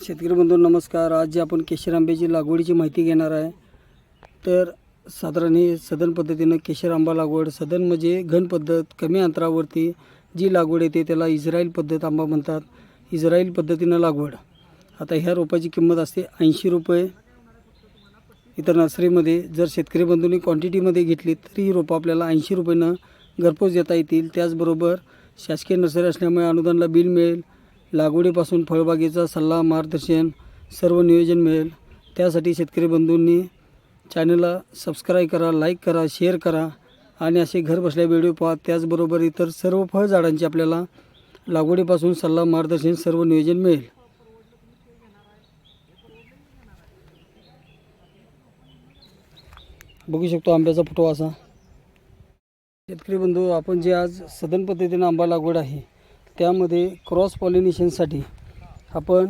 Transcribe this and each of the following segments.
शेतकरी बंधू नमस्कार. आज जे आपण केशर आंब्याची लागवडीची माहिती घेणार आहे. तर साधारण हे सदन पद्धतीनं केशर आंबा लागवड सदन म्हणजे घन पद्धत कमी अंतरावरती जी लागवड येते त्याला इस्रायल पद्धत आंबा म्हणतात. इस्रायल पद्धतीनं लागवड. आता ह्या रोपाची किंमत असते ऐंशी रुपये. इतर नर्सरीमध्ये जर शेतकरी बंधूंनी क्वांटिटीमध्ये घेतली तरी ही रोपं आपल्याला ऐंशी रुपयेनं घरपोच देता येतील. त्याचबरोबर शासकीय नर्सरी असल्यामुळे अनुदानला बिल मिळेल. लागवडीपासून फळबागेचा सल्ला मार्गदर्शन सर्व नियोजन मिळेल. त्यासाठी शेतकरी बंधूंनी चॅनलला सबस्क्राईब करा लाईक करा शेअर करा आणि असे घर बसल्या व्हिडिओ पहा. त्याचबरोबर इतर सर्व फळझाडांची आपल्याला लागवडीपासून सल्ला मार्गदर्शन सर्व नियोजन मिळेल. बघू शकतो आंब्याचा फोटो असा. शेतकरी बंधू आपण जे आज सदन पद्धतीनं आंबा लागवड आहे त्यामध्ये क्रॉस पॉलिनेशनसाठी आपण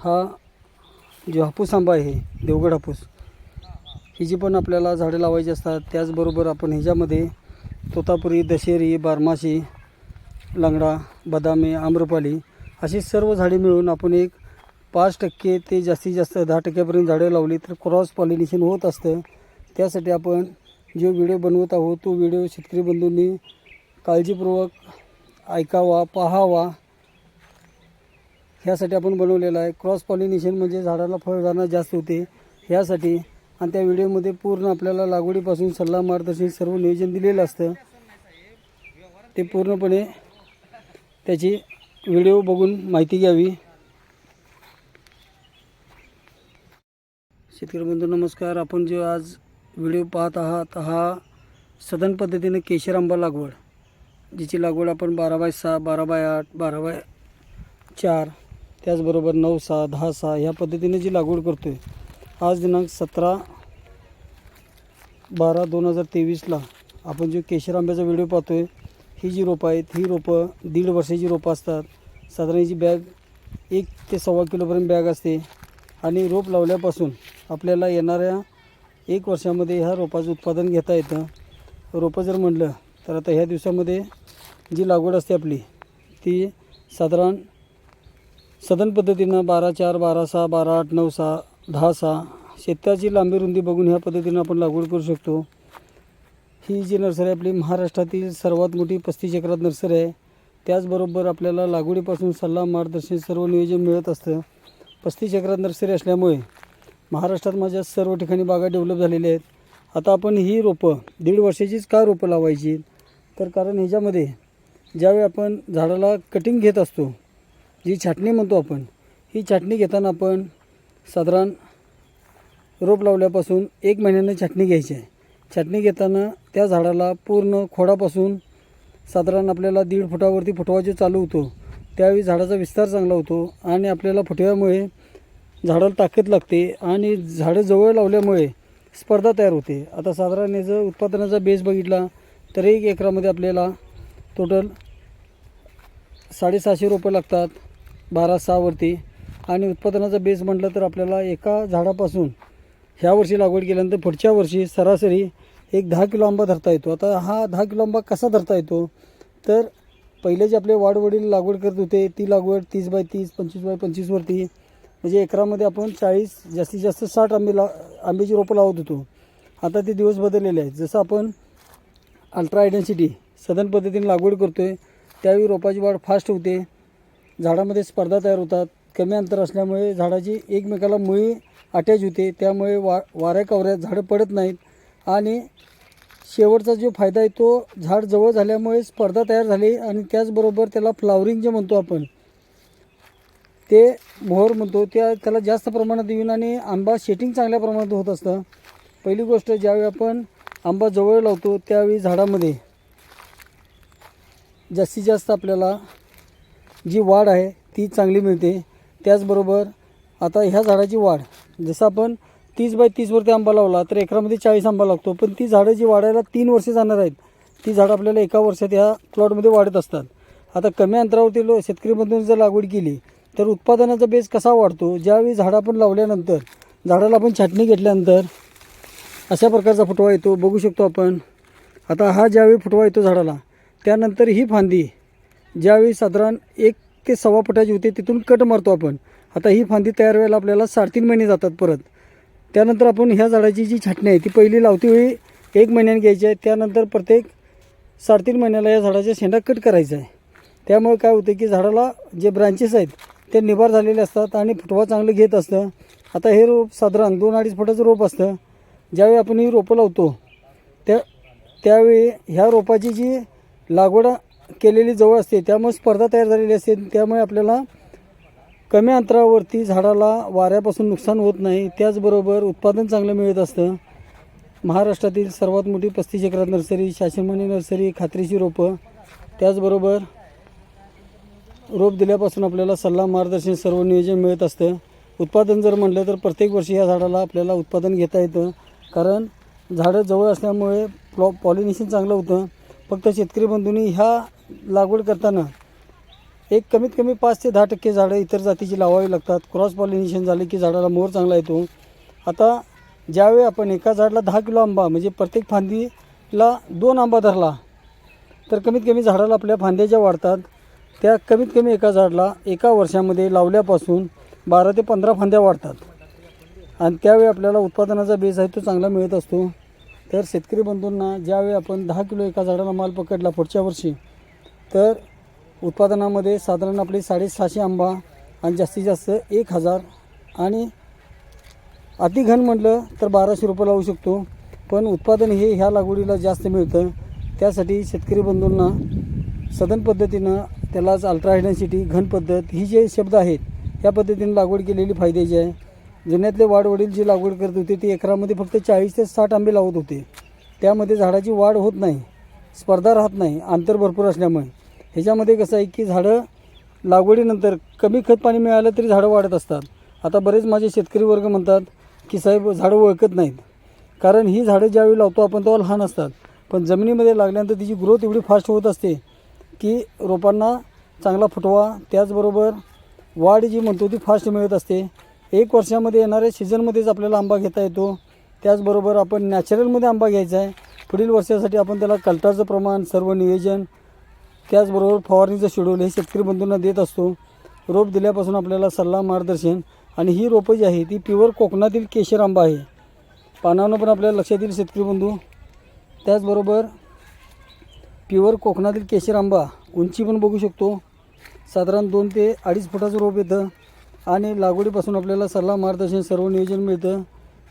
हा जो हापूस आंबा आहे देवगड हापूस ही जी पण आपल्याला झाडं लावायची असतात त्याचबरोबर आपण ह्याच्यामध्ये तोतापुरी दशेरी बारमाशी लंगडा बदामी आम्रपाली अशी सर्व झाडे मिळून आपण एक पाच टक्के ते जास्तीत जास्त दहा टक्क्यापर्यंत झाडं लावली तर क्रॉस पॉलिनेशन होत असतं. त्यासाठी आपण जो व्हिडिओ बनवत आहोत तो व्हिडिओ शेतकरी बंधूंनी काळजीपूर्वक ऐकावा पाहावा. ह्यासाठी आपण बनवलेला आहे. क्रॉस पॉलिनेशन म्हणजे झाडाला फळधारणा जास्त होते. ह्यासाठी आणि त्या व्हिडिओमध्ये पूर्ण आपल्याला लागवडीपासून सल्ला मार्गदर्शन सर्व नियोजन दिलेलं असतं. ते पूर्णपणे त्याची व्हिडिओ बघून माहिती घ्यावी. शेतकरी बंधू नमस्कार. आपण जो आज व्हिडिओ पाहत आहात हा सदन पद्धतीने केशर आंबा लागवड. जिची लागवड आपण बारा बाय सहा बारा बाय आठ बारा बाय चार त्याचबरोबर नऊ सहा दहा सहा ह्या पद्धतीने जी लागवड करतो आहे आज दिनांक सतरा बारा दोन हजार तेवीसला आपण जो केशर आंब्याचा व्हिडिओ पाहतो आहे ही जी रोपं आहेत ही रोपं दीड वर्षाची रोपं असतात. साधारण जी बॅग एक ते सव्वा किलोपर्यंत बॅग असते आणि रोप लावल्यापासून आपल्याला येणाऱ्या एक वर्षामध्ये ह्या रोपाचं उत्पादन घेता येतं. रोपं जर म्हटलं तर आता ह्या दिवसामध्ये जी लागवड असते आपली ती साधारण सदन पद्धतीनं बारा चार बारा सहा बारा आठ नऊ सहा दहा सहा शेताची लांबी रुंदी बघून ह्या पद्धतीनं आपण लागवड करू शकतो. ही जी नर्सरी आपली महाराष्ट्रातील सर्वात मोठी पस्तीस एकरात नर्सरी आहे. त्याचबरोबर आपल्याला लागवडीपासून सल्ला मार्गदर्शन सर्व नियोजन मिळत असतं. पस्तीस एकरात नर्सरी असल्यामुळे महाराष्ट्रात माझ्या सर्व ठिकाणी बागा डेव्हलप झालेल्या आहेत. आता आपण ही रोपं दीड वर्षाचीच का रोपं लावायची? तर कारण ह्याच्यामध्ये ज्यावेळी आपण झाडाला कटिंग घेत असतो जी छाटणी म्हणतो आपण ही छाटणी घेताना आपण साधारण रोप लावल्यापासून एक महिन्याने छाटणी घ्यायची आहे. छाटणी घेताना त्या झाडाला पूर्ण खोडापासून साधारण आपल्याला दीड फुटावरती फुटवा जो चालू होतो. त्यावेळी झाडाचा विस्तार चांगला होतो आणि आपल्याला फुटव्यामुळे झाडाला ताकद लागते आणि झाडं जवळ लावल्यामुळे स्पर्धा तयार होते. आता साधारण याचं उत्पादनाचा बेस बघितला तर एक एकरामध्ये आपल्याला टोटल साडेसहाशे रुपये लागतात बारा सहावरती आणि उत्पादनाचा बेस म्हटलं तर आपल्याला एका झाडापासून ह्या वर्षी लागवड केल्यानंतर पुढच्या वर्षी सरासरी एक दहा किलो आंबा धरता येतो. आता हा दहा किलो आंबा कसा धरता येतो? तर पहिले जे आपले वाडवडील लागवड करत होते ती लागवड तीस बाय तीस पंचवीस बाय पंचवीसवरती म्हणजे एकरामध्ये आपण चाळीस जास्तीत जास्त साठ आंबे ला आंब्याची रोपं लावत होतो. आता ते दिवस बदललेले आहेत. जसं आपण अल्ट्रा आयडेन्सिटी सदन पद्धतीने लागवड करतो आहे त्यावेळी रोपाची वाढ फास्ट होते. झाडामध्ये स्पर्धा तयार होतात. कमी अंतर असल्यामुळे झाडाची एकमेकाला मुळी अटॅच होते. त्यामुळे वा वाऱ्या कवऱ्यात झाडं पडत नाहीत. आणि शेवटचा जो फायदा आहे तो झाड जवळ झाल्यामुळे स्पर्धा तयार झाली आणि त्याचबरोबर त्याला फ्लावरिंग जे म्हणतो आपण ते मोहर म्हणतो त्या त्याला जास्त प्रमाणात येऊन आणि आंबा शेटिंग चांगल्या प्रमाणात होत असतं. पहिली गोष्ट ज्यावेळी आपण आंबा जवळ लावतो त्यावेळी झाडामध्ये जास्तीत जास्त आपल्याला जी वाढ आहे ती चांगली मिळते. त्याचबरोबर आता ह्या झाडाची वाढ जसं आपण तीस बाय तीसवरती आंबा लावला तर एकरामध्ये चाळीस आंबा लागतो. पण ती झाडं जी वाढायला तीन वर्षे जाणार आहेत ती झाडं आपल्याला एका वर्षात ह्या प्लॉटमध्ये वाढत असतात. आता कमी अंतरावरती लो शेतकरीमधून जर लागवड केली तर उत्पादनाचा बेस कसा वाढतो? ज्यावेळी झाडं आपण लावल्यानंतर झाडाला आपण छाटणी घेतल्यानंतर अशा प्रकारचा फुटवा येतो. बघू शकतो आपण. आता हा ज्यावेळी फुटवा येतो झाडाला त्यानंतर ही फांदी ज्यावेळी साधारण एक ते सव्वा फुटाची होते तिथून कट मारतो आपण. आता ही फांदी तयार व्हायला आपल्याला साडेतीन महिने जातात परत. त्यानंतर आपण ह्या झाडाची जी छाटणी आहे ती पहिली लावती वेळी एक महिन्याने घ्यायची आहे. त्यानंतर प्रत्येक साडेतीन महिन्याला या झाडाच्या शेंडा कट करायचा आहे. त्यामुळे काय होतं की झाडाला जे ब्रांचेस आहेत ते निभार झालेले असतात आणि फुटवा चांगलं घेत असतं. आता हे रोप साधारण दोन अडीच फुटाचं रोप असतं. ज्यावेळी आपण ही रोपं लावतो त्या त्यावेळी ह्या रोपाची जी लागवड केलेली जवळ असते त्यामुळे स्पर्धा तयार झालेली असते त्यामुळे आपल्याला कमी अंतरावरती झाडाला वाऱ्यापासून नुकसान होत नाही. त्याचबरोबर उत्पादन चांगलं मिळत असतं. महाराष्ट्रातील सर्वात मोठी पस्तीस एकरात नर्सरी शासनमान्य नर्सरी खात्रीची रोपं त्याचबरोबर रोप दिल्यापासून आपल्याला सल्ला मार्गदर्शन सर्व नियोजन मिळत असतं. उत्पादन जर म्हटलं तर प्रत्येक वर्षी या झाडाला आपल्याला उत्पादन घेता येतं. कारण झाडं जवळ असल्यामुळे प्लॉ पॉलिनेशन चांगलं होतं. फक्त शेतकरी बंधूंनी ह्या लागवड करताना एक कमीत कमी पाच ते दहा टक्के झाडं इतर जातीची लावावी लागतात. क्रॉस पॉलिनेशन झाले की झाडाला मोर चांगला येतो. आता ज्यावेळी आपण एका झाडाला दहा किलो आंबा म्हणजे प्रत्येक फांदीला दोन आंबा धरला तर कमीत कमी झाडाला आपल्या फांद्या ज्या वाढतात. त्या कमीत कमी एका झाडाला एका वर्षामध्ये लावल्यापासून बारा ते पंधरा फांद्या वाढतात. आणि त्यावेळी आपल्याला उत्पादनाचा बेस आहे तो चांगला मिळत असतो. तर शेतकरी बंधूंना ज्यावेळी आपण दहा किलो एका झाडाला माल पकडला पुढच्या वर्षी तर उत्पादनामध्ये साधारण आपले साडेसहाशे आंबा आणि जास्तीत जास्त एक हजार आणि अतिघन म्हटलं तर बाराशे रुपये लावू शकतो. पण उत्पादन हे ह्या लागवडीला जास्त मिळतं. त्यासाठी शेतकरी बंधूंना सदन पद्धतीनं त्यालाच अल्ट्रा सिटी घन पद्धत ही जे शब्द आहेत ह्या पद्धतीने लागवड केलेली फायद्याची आहे. जुन्यातले वाडवडील जी लागवड करत होते ते एकरामध्ये फक्त चाळीस ते साठ आंबे लावत होते. त्यामध्ये झाडाची वाढ होत नाही स्पर्धा राहत नाही अंतर भरपूर असल्यामुळे. ह्याच्यामध्ये कसं आहे की झाडं लागवडीनंतर कमी खत पाणी मिळालं तरी झाडं वाढत असतात. आता बरेच माझे शेतकरी वर्ग म्हणतात की साहेब झाडं ओळखत नाहीत. कारण ही झाडं ज्यावेळी लावतो आपण तेव्हा लहान असतात. पण जमिनीमध्ये लागल्यानंतर तिची ग्रोथ एवढी फास्ट होत असते की रोपांना चांगला फुटवा त्याचबरोबर वाढ जी म्हणतो ती फास्ट मिळत असते. एक वर्षामध्ये येणाऱ्या सीझनमध्येच आपल्याला आंबा घेता येतो. त्याचबरोबर आपण नॅचरलमध्ये आंबा घ्यायचा आहे. पुढील वर्षासाठी आपण त्याला कलटाचं प्रमाण सर्व नियोजन त्याचबरोबर फवारणीचं शेड्यूल हे शेतकरी बंधूंना देत असतो. रोप दिल्यापासून आपल्याला सल्ला मार्गदर्शन आणि ही रोपं जी आहे ती प्युअर कोकणातील केशर आंबा आहे. पानावनं पण आपल्याला लक्षात येईल शेतकरी बंधू. त्याचबरोबर प्युअर कोकणातील केशर आंबा उंची पण बघू शकतो. साधारण दोन ते अडीच फुटाचं रोप येतं. आणि लागवडीपासून आपल्याला सल्ला मार्गदर्शन सर्व नियोजन मिळतं.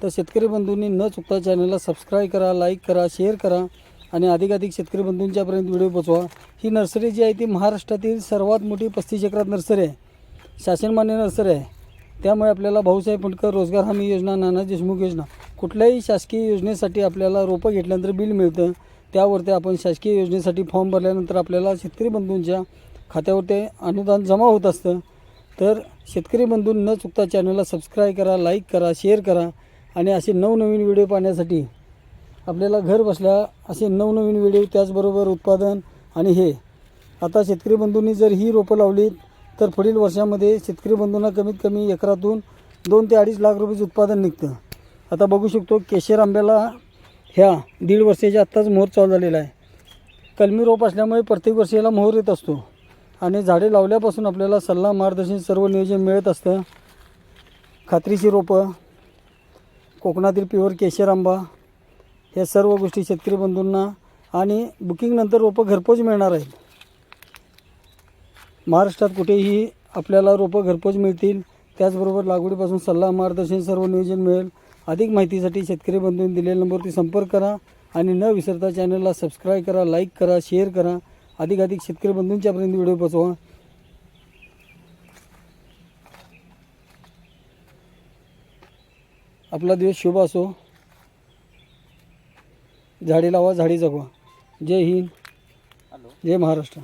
तर शेतकरी बंधूंनी न चुकता चॅनलला सबस्क्राईब करा लाईक करा शेअर करा आणि अधिकाधिक शेतकरी बंधूंच्यापर्यंत व्हिडिओ पोचवा. ही नर्सरी जी आहे ती महाराष्ट्रातील सर्वात मोठी पस्तीस एकरात नर्सरी आहे. शासनमान्य नर्सरी आहे. त्यामुळे आपल्याला भाऊसाहेब फुंडकर रोजगार हमी योजना नाना देशमुख योजना कुठल्याही शासकीय योजनेसाठी आपल्याला रोपं घेतल्यानंतर बिल मिळतं. त्यावरती आपण शासकीय योजनेसाठी फॉर्म भरल्यानंतर आपल्याला शेतकरी बंधूंच्या खात्यावर ते अनुदान जमा होत असतं. तर शेतकरी बंधू न चुकता चॅनलला सबस्क्राईब करा लाईक करा शेअर करा आणि असे नवनवीन व्हिडिओ पाहण्यासाठी आपल्याला घर बसल्या असे नवनवीन व्हिडिओ त्याचबरोबर उत्पादन आणि हे. आता शेतकरी बंधूंनी जर ही रोपं लावली तर पुढील वर्षामध्ये शेतकरी बंधूंना कमीत कमी एकरातून दोन ते अडीच लाख रुपयेचं उत्पादन निघतं. आता बघू शकतो केशर आंब्याला ह्या दीड वर्षाच्या आत्ताच मोहर चालू झालेला आहे. कलमी रोप असल्यामुळे प्रत्येक वर्षी याला मोहर येत असतो. आणि झाडे लावल्यापासून आपल्याला सल्ला मार्गदर्शन सर्व नियोजन मिळत असतं. खात्रीची रोपं कोकणातील प्युअर केशर आंबा ह्या सर्व गोष्टी शेतकरी बंधूंना आणि बुकिंगनंतर रोपं घरपोच मिळणार आहेत. महाराष्ट्रात कुठेही आपल्याला रोपं घरपोच मिळतील त्याचबरोबर लागवडीपासून सल्ला मार्गदर्शन सर्व नियोजन मिळेल. अधिक माहितीसाठी शेतकरी बंधूंनी दिलेल्या नंबरवरती संपर्क करा आणि न विसरता चॅनलला सबस्क्राईब करा लाईक करा शेअर करा. अधिकाधिक शेतकरी बंधूंच्यापर्यंत व्हिडिओ पोचवा आपला दिवस शुभ असो. झाडे लावा झाडी जगवा. जय हिंद. जय महाराष्ट्र.